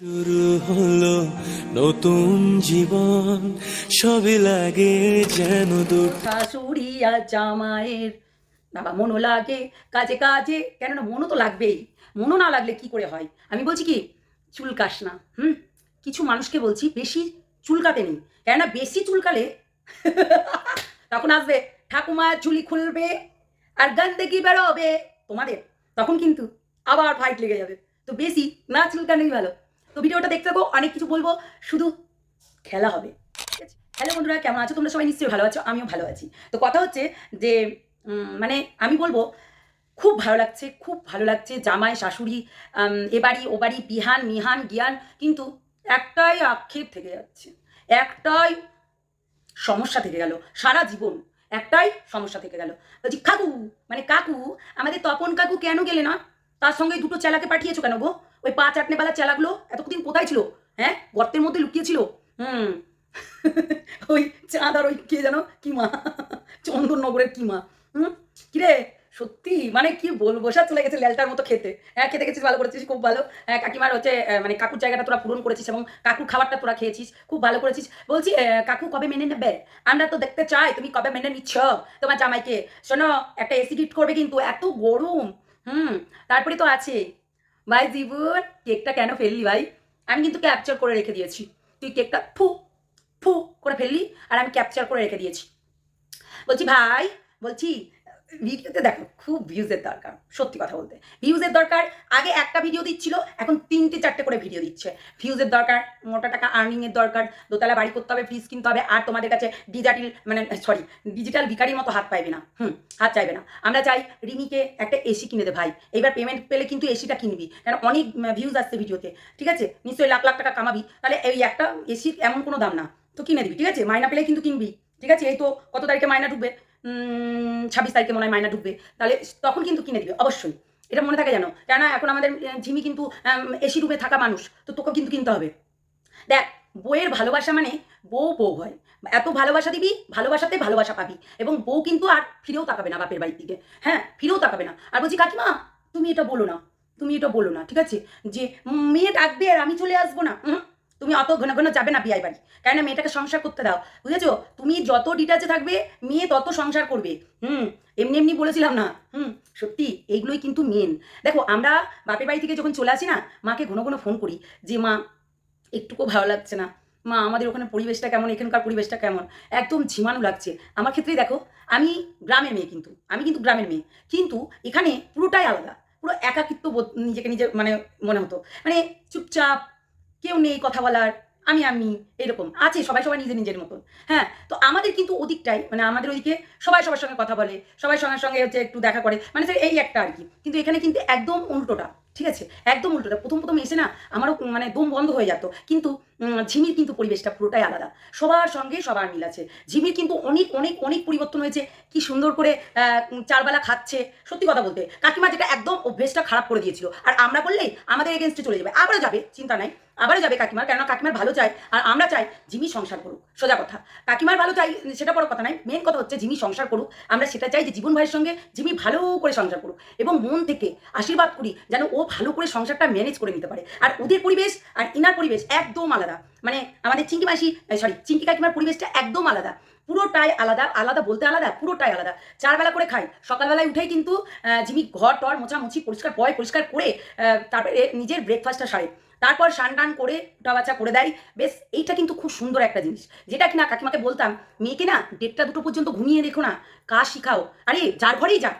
শুরু হলো নতুন জীবন। সবে লাগে যেন শাশুড়ি আর জামাইয়ের। বাবা, মনও লাগে কাজে কাজে। কেননা মনও তো লাগবেই। মনও না লাগলে কি করে হয়? আমি বলছি কি চুলকাস না, হুম? কিছু মানুষকে বলছি, বেশি চুলকাতে নেই। কেননা বেশি চুলকালে তখন আসবে, ঠাকুমা চুলি খুলবে আর গন্দেগি বেরোবে তোমাদের। তখন কিন্তু আবার ফাইট লেগে যাবে। তো বেশি না চুলকানোই ভালো। তো ভিডিওটা দেখতে থাকো, অনেক কিছু বলব, শুধু খেলা হবে। ঠিক আছে? হ্যালো বন্ধুরা, কেমন আছো? তোমরা সবাই নিশ্চয়ই ভালো আছো, আমিও ভালো আছি। তো কথা হচ্ছে যে মানে আমি বলব, খুব ভালো লাগছে, খুব ভালো লাগছে জামাই, শাশুড়ি এ বাড়ি, ও বাড়ি, বিহান, মিহান জ্ঞান কিন্তু একটাই আক্ষেপ থেকে যাচ্ছে, একটাই সমস্যা থেকে গেল, সারা জীবন একটাই সমস্যা থেকে গেল। বলছি, কাকু মানে কাকু, আমাদের তপন কাকু কেন গেলে না? তার সঙ্গে দুটো চেলাকে পাঠিয়েছো কেন গো? ওই পা চাটনেবেলা চেলাগুলো এতদিন কোথায় ছিল? হ্যাঁ? গর্তের মধ্যে লুকিয়েছিল? হুম। ওই চাঁদ আর ওই কে যেন? কি মা? চন্দননগরের কি মা? হুম? কিরে সত্যি? মানে কি বলব? সব চলে গেছে ল্যালটার মতো খেতে। হ্যাঁ খেতে গেছিস ভালো করেছিস, খুব ভালো। হ্যাঁ কাকিমার হচ্ছে মানে কাকুর জায়গাটা তোরা পূরণ করেছিস এবং কাকুর খাবারটা তোরা খেয়েছিস, খুব ভালো করেছিস। বলছি কাকু কবে মেনে নেবে? আমরা তো দেখতে চাই, তুমি কবে মেনে নিচ্ছ তোমার জামাইকে? শোনো, একটা এসি গিফট করবে কিন্তু, এত গরম। হুম, তারপরে তো আছে। ভাই জীবন কেকটা কেন ফেললি ভাই? আমি কিন্তু ক্যাপচার করে রেখে দিয়েছি। তুই কেকটা ফু ফু করে ফেললি, আর আমি ক্যাপচার করে রেখে দিয়েছি। বলছি, ভাই, বলছি ভিডিওতে দেখো, খুব ভিউজের দরকার, সত্যি কথা বলতে। ভিউজের দরকার, আগে একটা ভিডিও দিচ্ছিল, এখন তিনটে চারটে করে ভিডিও দিচ্ছে। ভিউজের দরকার, মোটা টাকা আর্নিংয়ের দরকার, দোতলা বাড়ি করতে হবে ফ্রিজ কিনতে হবে, আর তোমাদের কাছে ডিজাটিল মানে সরি ডিজিটাল ভিকারির মতো হাত পাইবে না। হুম, হাত চাইবে না। আমরা চাই রিমিকে একটা এসি কিনে দে ভাই। এবার পেমেন্ট পেলে কিন্তু এসিটা কিনবি কারণ অনেক ভিউজ আসছে ভিডিওতে ঠিক আছে? নিশ্চয়ই লাখ লাখ টাকা কামাবি, তাহলে এই একটা এসির এমন কোনো দাম না। তো কিনে দিবি, ঠিক আছে? মাইনা পেলে কিন্তু কিনবি। ঠিক আছে? এই তো কত তারিখে মাইনা ঢুকবে? ছাব্বিশ তারিখে মনে হয় মাইনা ঢুকবে। তাহলে তখন কিন্তু কিনে দিবে, অবশ্যই। এটা মনে থাকে জানো কেননা এখন আমাদের ঝিমি কিন্তু এসি রুমে থাকা মানুষ, তো তোকে কিন্তু কিনতে হবে। দেখ বউয়ের ভালোবাসা মানে বউ বউ হয়। এত ভালোবাসা দিবি, ভালোবাসাতে ভালোবাসা পাবি। এবং বউ কিন্তু আর ফিরেও তাকাবে না বাপের বাড়ির দিকে। হ্যাঁ ফিরেও তাকাবে না। আর বলছি, কাকিমা, তুমি এটা বলো না। তুমি এটা বলো না, ঠিক আছে? যে মেয়ে ডাকবে আর আমি চলে আসব না। তুমি অত ঘন ঘন যাবে না বিয়াই বাড়ি। কেন মেয়েটাকে সংসার করতে দাও। বুঝেছ? তুমি যত ডিটাচে থাকবে, মেয়ে তত সংসার করবে। হুম? এমনি এমনি বলেছিলাম না। হুম? সত্যি, এইগুলোই কিন্তু মেন দেখো, আমরা বাপের বাড়ি থেকে যখন চলে আসি না, মাকে ঘন ঘন ফোন করি যে, মা, একটুকু ভালো লাগছে না। মা, আমাদের ওখানে পরিবেশটা কেমন? এখানকার পরিবেশটা কেমন? একদম ঝিমানো লাগছে। আমার ক্ষেত্রেই দেখো, আমি গ্রামের মেয়ে কিন্তু। আমি কিন্তু গ্রামের মেয়ে। কিন্তু এখানে পুরোটাই আলাদা। পুরো একাকিত্ব নিজেকে নিজের মানে মনে হতো। মানে চুপচাপ কেউ নেই কথা বলার, আমি আমি, এরকম। আছে, সবাই সবাই নিজের নিজের মতন। হ্যাঁ তো আমাদের কিন্তু ওদিকটাই মানে আমাদের ওদিকে সবাই সবার সঙ্গে কথা বলে, সবাই সঙ্গে সঙ্গে হচ্ছে একটু দেখা করে মানে স্যার এই একটা আর কি। কিন্তু এখানে কিন্তু একদম উল্টোটা, ঠিক আছে? একদম উল্টোটা। প্রথম প্রথম এসে না, আমারও মানে দম বন্ধ হয়ে যেত। কিন্তু ঝিমির কিন্তু পরিবেশটা পুরোটাই আলাদা। সবার সঙ্গে সবার মিল আছে। ঝিমির কিন্তু অনেক অনেক অনেক পরিবর্তন হয়েছে। কি সুন্দর করে চারবেলা খাচ্ছে। সত্যি কথা বলতে, কাকিমা যেটা একদম অভ্যেসটা খারাপ করে দিয়েছিল। আর আমরা বললেই আমাদের এগেনস্টে চলে যাবে। আবারও যাবে, চিন্তা নাই। আবারও যাবে কাকিমার, কেননা কাকিমার ভালো চাই আর আমরা চাই জিমি সংসার করুক। সোজা কথা। কাকিমার ভালো চাই, সেটা বড় কথা নাই। মেন কথা হচ্ছে জিমি সংসার করুক। আমরা সেটা চাই যে জীবন ভাইয়ের সঙ্গে জিমি ভালো করে সংসার করুক। এবং মন থেকে আশীর্বাদ করি যেন ও ভালো করে সংসারটা ম্যানেজ করে নিতে পারে। আর ওদের পরিবেশ আর ইনার পরিবেশ একদম আলাদা। মানে আমাদের চিঙ্কি মাসি সরি চিঙ্কি কাকিমার পরিবেশটা একদম আলাদা। পুরোটাই আলাদা আলাদা বলতে আলাদা, পুরোটাই আলাদা। চারবেলা করে খাই। সকালবেলায় উঠেই কিন্তু জিমি ঘর, টর, মোছামুছি, পরিষ্কার পয়, পরিষ্কার করে তারপরে নিজের ব্রেকফাস্টটা সারে। তারপর স্নান টান করে, উঠা বাচ্চা করে দেয়। বেশ, এইটা কিন্তু খুব সুন্দর একটা জিনিস। যেটা কিনা কাকিমাকে বলতাম, মেয়েকে না দেড়টা দুটো পর্যন্ত ঘুমিয়ে রেখো না। কাজ শিখাও। আরে, যার ঘরেই যাক।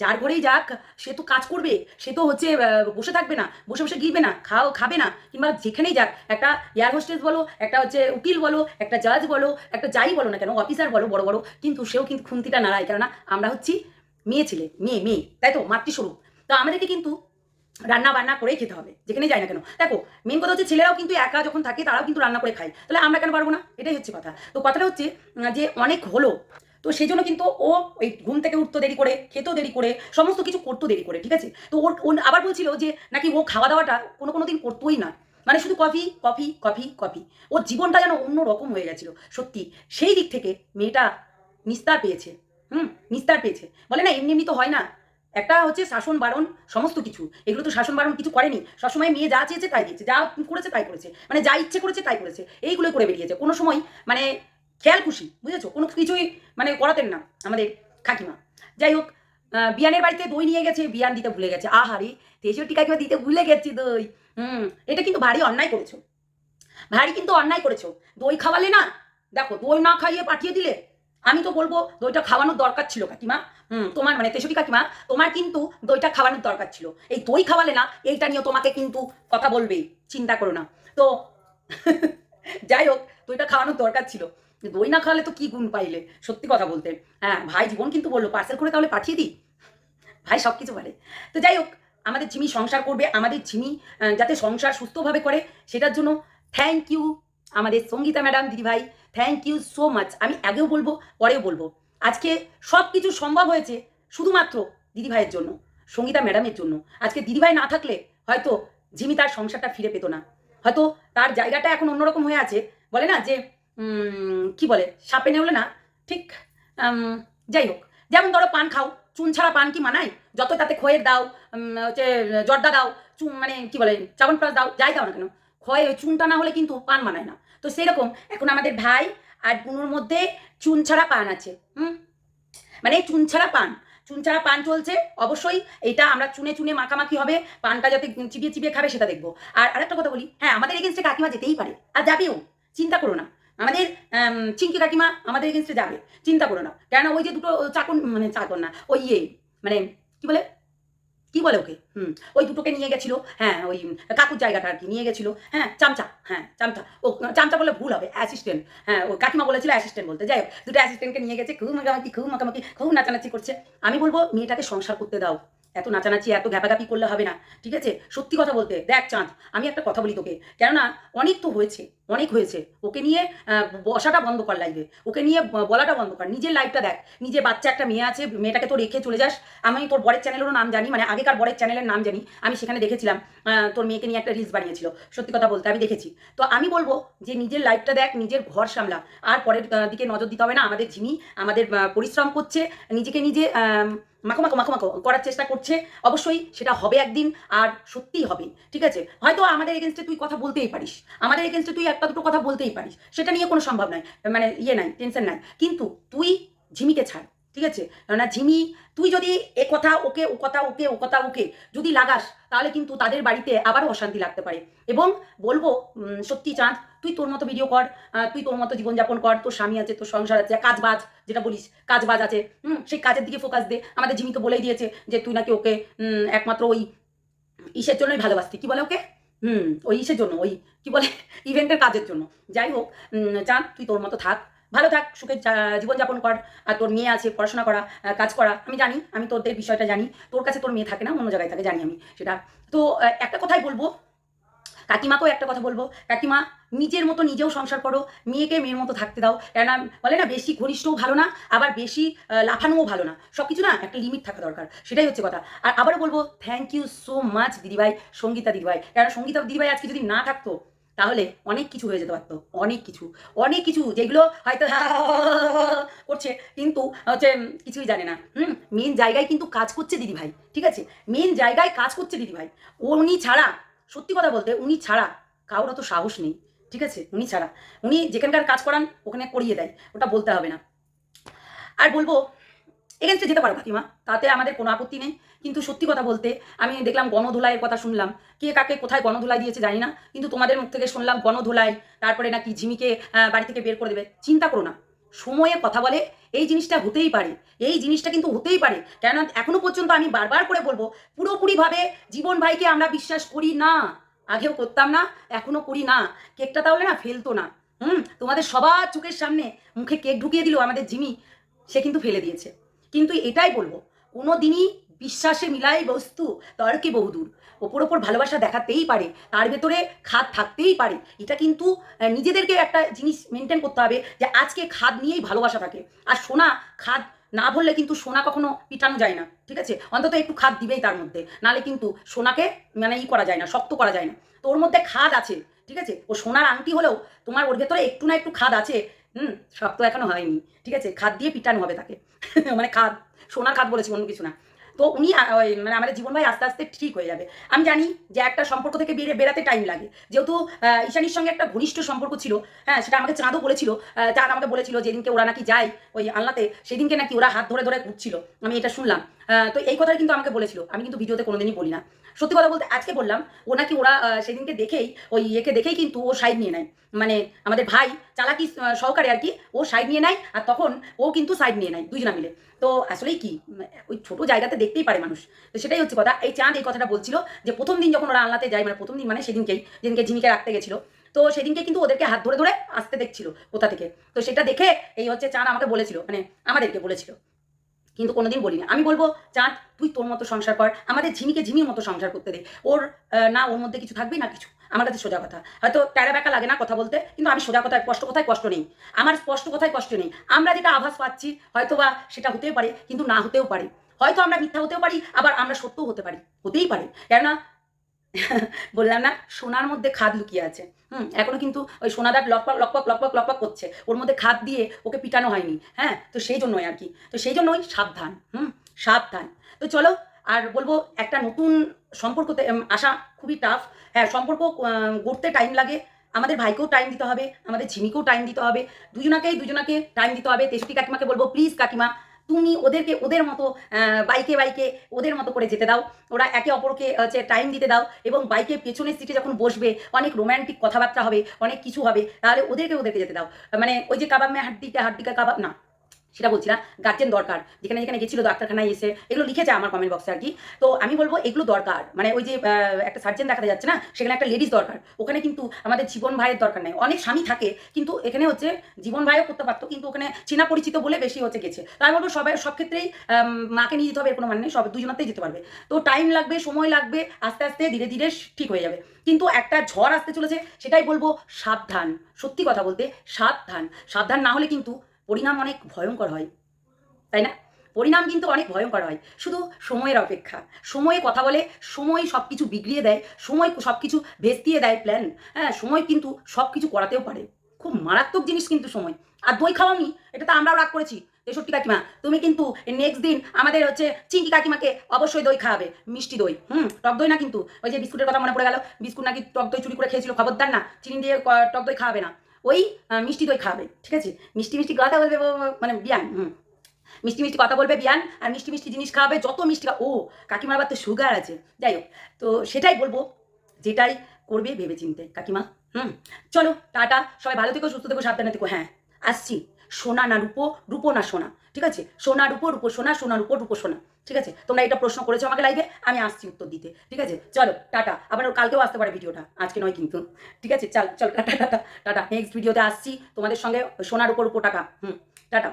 যার ঘরেই যাক, সে তো কাজ করবে, সে তো হচ্ছে বসে থাকবে না, বসে বসে গিলবে না, খাও, খাবে না, কিংবা যেখানেই যাক, একটা এয়ার হোস্টেস বলো, একটা হচ্ছে উকিল বলো, একটা জাজ বলো, একটা যাই বলো না কেন অফিসার বলো, বড় বড়, কিন্তু সেও কিন্তু খুন্তিটা নাড়ায়, কেননা আমরা হচ্ছি মেয়ে ছেলে, মেয়ে মেয়ে, তাই তো, মাতৃস্বরূপ। তো আমাদেরকে কিন্তু রান্না বান্না করেই খেতে হবে যেখানে যাই না কেন। দেখো মেন কথা হচ্ছে ছেলেরাও কিন্তু একা যখন থাকে, তারাও কিন্তু রান্না করে খায়। তাহলে আমরা কেন পারব না? এটাই হচ্ছে কথা। তো কথাটা হচ্ছে যে অনেক হলো তো সেই জন্য কিন্তু ও ওই ঘুম থেকে উঠতো দেরি করে, খেতেও দেরি করে, সমস্ত কিছু করতো দেরি করে, ঠিক আছে? তো ওর, ও আবার বলছিল যে নাকি ও খাওয়া দাওয়াটা কোনো কোনো দিন করতোই না। মানে শুধু কফি কফি কফি কফি। ওর জীবনটা যেন অন্য রকম হয়ে গেছিল, সত্যি। সেই দিক থেকে মেয়েটা নিস্তার পেয়েছে, হুম? নিস্তার পেয়েছে। বলে না, এমনি এমনি তো হয় না। একটা হচ্ছে শাসন বারণ, সমস্ত কিছু। এগুলো তো শাসন বারণ কিছু করেনি। সবসময় মেয়ে যা চেয়েছে তাই দিয়েছে, যা করেছে তাই করেছে। মানে যা ইচ্ছে করেছে তাই করেছে। এইগুলোই করে বেরিয়েছে। কোনো সময় মানে খেয়াল খুশি, বুঝেছ? কোনো কিছুই মানে করাতেন না আমাদের কাকিমা। যাই হোক বিয়ানের বাড়িতে দই নিয়ে গেছে, বিয়ান দিতে ভুলে গেছে। আহারে তেষট্টি কাকিমা দিতে ভুলে গেছি দই। হুম, এটা কিন্তু ভারী অন্যায় করেছ। ভারী কিন্তু অন্যায় করেছ। দই খাওয়ালে না, দেখো, দই না খাইয়ে পাঠিয়ে দিলে, আমি তো বলব দইটা খাওয়ানোর দরকার ছিল কাকিমা। হুম, তোমার মানে তেষট্টি কাকিমা, তোমার কিন্তু দইটা খাওয়ানোর দরকার ছিল। এই দই খাওয়ালে না, এইটা নিয়ে তোমাকে কিন্তু কথা বলবেই, চিন্তা করো না। তো, যাই হোক, দইটা খাওয়ানোর দরকার ছিল। দই না খাওয়ালে তো কি গুণ পাইলে? সত্যি কথা বলতে। হ্যাঁ ভাই জীবন কিন্তু বলল, পার্সেল করে তাহলে পাঠিয়ে দিই? ভাই সব কিছু বলে তো যাই হোক, আমাদের ঝিমি সংসার করবে, আমাদের ঝিমি যাতে সংসার সুস্থভাবে করে, সেটার জন্য থ্যাংক ইউ আমাদের সঙ্গীতা ম্যাডাম দিদিভাই থ্যাংক ইউ সো মাচ আমি আগেও বলব, পরেও বলব। আজকে সব কিছু সম্ভব হয়েছে শুধুমাত্র দিদিভাইয়ের জন্য, সঙ্গীতা ম্যাডামের জন্য। আজকে দিদিভাই না থাকলে হয়তো ঝিমি তার সংসারটা ফিরে পেত না। হয়তো তার জায়গাটা এখন অন্যরকম হয়ে আছে। বলে না যে কি বলে, সাপে নেওলে না, ঠিক? যাই হোক, যেমন ধরো পান খাও, চুন ছাড়া পান কি মানায়? যত তাতে খয়ের দাও হচ্ছে, জর্দা দাও, চুন মানে কি বলে চাবন প্লাস দাও, যাই দাও না কেন, খয়ে ওই চুনটা না হলে কিন্তু পান মানায় না। তো সেরকম এখন আমাদের ভাই আর বুনুর মধ্যে চুন ছাড়া পান আছে, হুম? মানে চুন ছাড়া পান, চুন ছাড়া পান চলছে, অবশ্যই এটা আমরা চুনে চুনে মাখামাখি হবে, পানটা যাতে চিবিয়ে চিবিয়ে খাবে সেটা দেখব। আর আরেকটা কথা বলি হ্যাঁ আমাদের এগেনস্টে কাকিমা যেতেই পারে, আর যাবেও, চিন্তা করো না। আমাদের আম, চিঙ্কি কাকিমা আমাদের এগেনস্টে যাবে চিন্তা করো না। কেননা ওই যে দুটো চাকন মানে চাকন না ওই ইয়ে মানে কি বলে? কি বলে ওকে? হুম ওই দুটোকে নিয়ে গেছিল হ্যাঁ ওই কাকুর জায়গাটা আর কি নিয়ে গেছিল হ্যাঁ চামচা হ্যাঁ চামচা। ও চামচা বলে ভুল হবে অ্যাসিস্ট্যান্ট হ্যাঁ ও কাকিমা বলেছিল অ্যাসিস্ট্যান্ট বলতে। যাই হোক দুটো অ্যাসিস্ট্যান্টকে নিয়ে গেছে খুব মাখামাখি খুব মাখামাখি খুব নাচানাচি করছে। আমি বলব মেয়েটাকে সংসার করতে দাও। এত নাচানাচি এত ঘ্যাপাঘাপি করলে হবে না ঠিক আছে? সত্যি কথা বলতে দেখ চাঁদ আমি একটা কথা বলি তোকে। কেননা অনেক তো হয়েছে অনেক হয়েছে। ওকে নিয়ে বসাটা বন্ধ কর লাইভে ওকে নিয়ে বলাটা বন্ধ কর। নিজের লাইফটা দেখ। নিজে বাচ্চা একটা মেয়ে আছে, মেয়েটাকে তো রেখে চলে যাস। আমি তোর বরের চ্যানেলেরও নাম জানি মানে আগেকার বরের চ্যানেলের নাম জানি। আমি সেখানে দেখেছিলাম তোর মেয়েকে নিয়ে একটা রিলস বানিয়েছিল। সত্যি কথা বলতে আমি দেখেছি। তো আমি বলব যে নিজের লাইফটা দেখ, নিজের ঘর সামলা। আর পরের দিকে নজর দিতে হবে না। আমাদের ঝিমি আমাদের পরিশ্রম করছে, নিজেকে নিজে মাখো মাখো মাখো মাখো করার চেষ্টা করছে, অবশ্যই সেটা হবে একদিন, আর সত্যিই হবে। ঠিক আছে? হয়তো আমাদের এগেনস্টে তুই কথা বলতেই পারিস। আমাদের এগেনস্টে তুই একটা দুটো কথা বলতেই পারিস। সেটা নিয়ে কোনো সম্ভব নয়। মানে ইয়ে নাই টেনশন নাই। কিন্তু তুই ঝিমিকে ছাড়, ঠিক আছে? না ঝিমি, তুই যদি এ কথা ওকে, ও কথা ওকে, ও কথা ওকে যদি লাগাস, তাহলে কিন্তু তাদের বাড়িতে আবারও অশান্তি লাগতে পারে। এবং বলব সত্যি চাঁদ, তুই তোর মতো ভিডিও কর তুই তোর মতো জীবনযাপন কর, তোর স্বামী আছে, তোর সংসার আছে কাজ বাজ যেটা বলিস কাজ বাজ আছে, হুম? সেই কাজের দিকে ফোকাস দে। আমাদের জিমি তো বলেই দিয়েছে যে তুই নাকি ওকে একমাত্র ওই ইসের জন্যই ভালোবাসতি। কি বলে ওকে? হুম, ওই ইসের জন্য, ওই কি বলে, ইভেন্টের কাজের জন্য। যাই হোক চাঁদ তুই তোর মতো থাক। ভালো থাক, সুখে জীবনযাপন কর, আর তোর মেয়ে আছে, পড়াশোনা করা কাজ করা। আমি জানি, আমি তোদের বিষয়টা জানি। তোর কাছে তোর মেয়ে থাকে না, অন্য জায়গায় থাকে, জানি আমি সেটা। তো একটা কথাই বলব কাকিমাকেও একটা কথা বলব। কাকিমা, নিজের মতো নিজেও সংসার করো, মেয়েকে মেয়ের মতো থাকতে দাও। কেননা বলে না, বেশি ঘনিষ্ঠও ভালো না, আবার বেশি লাফানোও ভালো না। সব কিছু না একটা লিমিট থাকা দরকার। সেটাই হচ্ছে কথা। আর আবারও বলব থ্যাংক ইউ সো মাচ দিদিভাই, সঙ্গীতা দিদিভাই। কেননা সঙ্গীতা দিদিভাই আজকে যদি না থাকতো, তাহলে অনেক কিছু হয়ে যেতে পারতো। অনেক কিছু। অনেক কিছু যেগুলো হয়তো করছে। কিন্তু হচ্ছে কিছুই জানে না। হুম মেন জায়গায় কিন্তু কাজ করছে দিদিভাই। ঠিক আছে? মেন জায়গায় কাজ করছে দিদিভাই। উনি ছাড়া সত্যি কথা বলতে উনি ছাড়া কারোর অত সাহস নেই, ঠিক আছে? উনি ছাড়া। উনি যেখানকার কাজ করান, ওখানে করিয়ে দেয়, ওটা বলতে হবে না। আর বলব, এগেনস্টে যেতে পারো কাকিমা, তাতে আমাদের কোনো আপত্তি নেই। কিন্তু সত্যি কথা বলতে, আমি দেখলাম গণধোলাইয়ের কথা শুনলাম। কে কাকে কোথায় গণধোলাই দিয়েছে জানি না, কিন্তু তোমাদের মুখ থেকে শুনলাম গণধোলাই, তারপরে নাকি ঝিমিকে বাড়ি থেকে বের করে দেবে। চিন্তা করো না। সময়ে কথা বলে, এই জিনিসটা হতেই পারে, এই জিনিসটা কিন্তু হতেই পারে। কেন এখনও পর্যন্ত আমি বারবার করে বলব, পুরোপুরিভাবে জীবন ভাইকে আমরা বিশ্বাস করি না, আগেও করতাম না, এখনও করি না। কেকটা তাহলে না ফেলতো না। হুম, তোমাদের সবার চোখের সামনে মুখে কেক ঢুকিয়ে দিল আমাদের জিমি, সে কিন্তু ফেলে দিয়েছে। কিন্তু এটাই বলব কোনো দিনই বিশ্বাসে মিলাই বস্তু তর্কে বহুদূর। ওপর ওপর ভালোবাসা দেখাতেই পারে, তার ভেতরে খাদ থাকতেই পারে। এটা কিন্তু নিজেদেরকে একটা জিনিস মেনটেন করতে হবে যে আজকে খাদ নিয়েই ভালোবাসা থাকে। আর সোনা, খাদ না বললে কিন্তু সোনা কখনো পিটানো যায় না, ঠিক আছে? অন্তত একটু খাদ দিবেই তার মধ্যে। নালে কিন্তু সোনাকে মানে ই করা যায় না, শক্ত করা যায় না। তো ওর মধ্যে খাদ আছে, ঠিক আছে? ও সোনার আংটি হলেও তোমার ওর ভেতরে একটু না একটু খাদ আছে, হুম? শক্ত এখনও হয়নি, ঠিক আছে? খাদ দিয়ে পিটানো হবে তাকে। মানে খাদ, সোনার খাদ বলেছি, অন্য কিছু না। তো উনি মানে আমাদের জীবন ভাই আস্তে আস্তে ঠিক হয়ে যাবে। আমি জানি যে একটা সম্পর্ক থেকে বেরিয়ে বেরাতে টাইম লাগে। যেহেতু ঈশানির সঙ্গে একটা ঘনিষ্ঠ সম্পর্ক ছিল হ্যাঁ সেটা আমাকে চাঁদও বলেছিল চাঁদ আমাকে বলেছিল যেদিনকে ওরা নাকি যায় ওই আল্লাতে সেদিনকে নাকি ওরা হাত ধরে ধরে ঘুরছিল। আমি এটা শুনলাম। তো এই কথাটা কিন্তু আমাকে বলেছিল। আমি কিন্তু ভিডিওতে কোনোদিনই বলি না। সত্যি কথা বলতে আজকে বললাম, ও নাকি ওরা সেদিনকে দেখেই, ওই ইয়েকে দেখেই কিন্তু ও সাইড নিয়ে নেয়। মানে আমাদের ভাই চালাকি সহকারে আর কি, ও সাইড নিয়ে নেয় আর তখন ও কিন্তু সাইড নিয়ে নেয় দুইজনা মিলে। তো আসলেই কি ওই ছোট জায়গাতে দেখতেই পারে মানুষ। তো সেটাই হচ্ছে কথা, এই চাঁদ এই কথাটা বলছিল যে প্রথম দিন যখন ওরা আল্লাতে যায় মানে প্রথম দিন মানে সেদিনকেই, যেদিনকে ঝিমিকে রাখতে গেছিল। তো সেদিনকে কিন্তু ওদেরকে হাত ধরে ধরে আসতে দেখছিল কোথা থেকে। তো সেটা দেখে এই হচ্ছে চাঁদ আমাকে বলেছিল মানে আমাদেরকে বলেছিল। কিন্তু কোনোদিন বলিনি। আমি বলব চাঁদ তুই তোর মতো সংসার কর। আমাদের ঝিমিকে ঝিমির মতো সংসার করতে দে। ওর না, ওর মধ্যে কিছু থাকবে না কিছু। আমার কাছে সোজা কথা। হয়তো প্যারা ব্যাকা লাগে না কথা বলতে, কিন্তু আমি সোজা কথায়, স্পষ্ট কথায় কষ্ট নেই। আমার স্পষ্ট কথায় কষ্ট নেই। আমরা যেটা আভাস পাচ্ছি হয়তো বা সেটা হতেও পারে, কিন্তু না হতেও পারে। হয়তো আমরা মিথ্যা হতেও পারি, আবার আমরা সত্যও হতে পারি, হতেই পারে। কেননা বললাম না সোনার মধ্যে খাদ লুকিয়ে আছে। হুম, এখনও কিন্তু ওই সোনাদার লকপক লকপক লকপক লকপক করছে। ওর মধ্যে খাদ দিয়ে ওকে পিটানো হয়নি। হ্যাঁ তো সেই জন্যই আর কি। তো সেই জন্যই সাবধান। হুম, সাবধান। তো চলো, আর বলব একটা নতুন সম্পর্কতে আসা খুবই টাফ হ্যাঁ সম্পর্ক গড়তে টাইম লাগে। আমাদের ভাইকেও টাইম দিতে হবে, আমাদের ঝিমিকেও টাইম দিতে হবে। দুজনাকেই, দুজনাকে টাইম দিতে হবে। তেষট্টি কাকিমাকে বলব প্লিজ কাকিমা তুমি ওদেরকে, ওদের মতো বাইকে বাইকে ওদের মতো করে যেতে দাও। ওরা একে অপরকে, হচ্ছে টাইম দিতে দাও এবং বাইকে পেছনের সিটে যখন বসবে, অনেক রোম্যান্টিক কথাবার্তা হবে, অনেক কিছু হবে, তাহলে ওদেরকে ওদেরকে যেতে দাও। মানে ওই যে কাবাব মে হাড্ডিকা হাড্ডিকা কাবাব, না। সেটা বলছি না গার্জেন দরকার। যেখানে যেখানে গেছিল, ডাক্তারখানায় এসে, এগুলো লিখেছে আমার কমেন্ট বক্সে আর কি। তো আমি বলব, এগুলো দরকার। মানে ওই যে একটা সার্জেন দেখাতে যাচ্ছে না, সেখানে একটা লেডিস দরকার। ওখানে কিন্তু আমাদের জীবন ভাইয়ের দরকার নেই। অনেক স্বামী থাকে, কিন্তু এখানে হচ্ছে জীবন ভাইও করতে পারতো, কিন্তু ওখানে চেনা পরিচিত বলে বেশি হচ্ছে গেছে। তো আমি বলব, সবাই, সব ক্ষেত্রেই মাকে নিয়ে যেতে হবে কোনো মানে নেই। সব দুজনাতেই যেতে পারবে। তো টাইম লাগবে, সময় লাগবে, আস্তে আস্তে ধীরে ধীরে ঠিক হয়ে যাবে। কিন্তু একটা ঝড় আসতে চলেছে, সেটাই বলব সাবধান। সত্যি কথা বলতে, সাবধান। সাবধান না হলে কিন্তু পরিণাম অনেক ভয়ঙ্কর হয়, তাই না? পরিণাম কিন্তু অনেক ভয়ঙ্কর হয়। শুধু সময়ের অপেক্ষা, সময়ে কথা বলে, সময় সব কিছু বিগড়িয়ে দেয়, সময় সব কিছু ভেস্তিয়ে দেয় প্ল্যান হ্যাঁ সময় কিন্তু সব কিছু করাতেও পারে। খুব মারাত্মক জিনিস কিন্তু সময়। আর দই খাওয়ানি এটা তো আমরাও রাগ করেছি, তেষট্টি কাকিমা। তুমি কিন্তু নেক্সট দিন আমাদের হচ্ছে চিঙ্কি কাকিমাকে অবশ্যই দই খাওয়াবে, মিষ্টি দই, হুম, টক দই না কিন্তু, ওই যে বিস্কুটের কথা মনে পড়ে গেল, বিস্কুট নাকি টক দই চুরি করে খেয়েছিল, খবরদার না, চিনি দিয়ে টক দই খাওয়াবে না। ওই মিষ্টি দই খাওয়াবে ঠিক আছে? মিষ্টি মিষ্টি কথা বলবে মানে বিয়ান, হুম। মিষ্টি মিষ্টি কথা বলবে বিয়ান, আর মিষ্টি মিষ্টি জিনিস খাওয়াবে যত মিষ্টি ও, কাকিমার আবার তো সুগার আছে। যাই হোক, তো সেটাই বলব, যেটাই করবে ভেবে চিনতে কাকিমা, হুম? চলো, টাটা, সবাই ভালো থেকো, সুস্থ থেকো, সাবধানে থেকো হ্যাঁ। আসছি, সোনা না রূপো রূপো না সোনা, ঠিক আছে? সোনা রূপো রূপো সোনা সোনা রূপো রূপো সোনা। ঠিক আছে? তোমরা এটা প্রশ্ন করেছ আমাকে লাইভে আমি আসছি উত্তর দিতে। ঠিক আছে? চলো, টাটা। আবার কালকেও আসতে পারে ভিডিওটা। আজকে নয় কিন্তু। ঠিক আছে? চল চল, টাটা টাটা টাটা। নেক্সট ভিডিওতে আসছি। তোমাদের সঙ্গে সোনার উপর উপর টাকা। হুম, টাটা।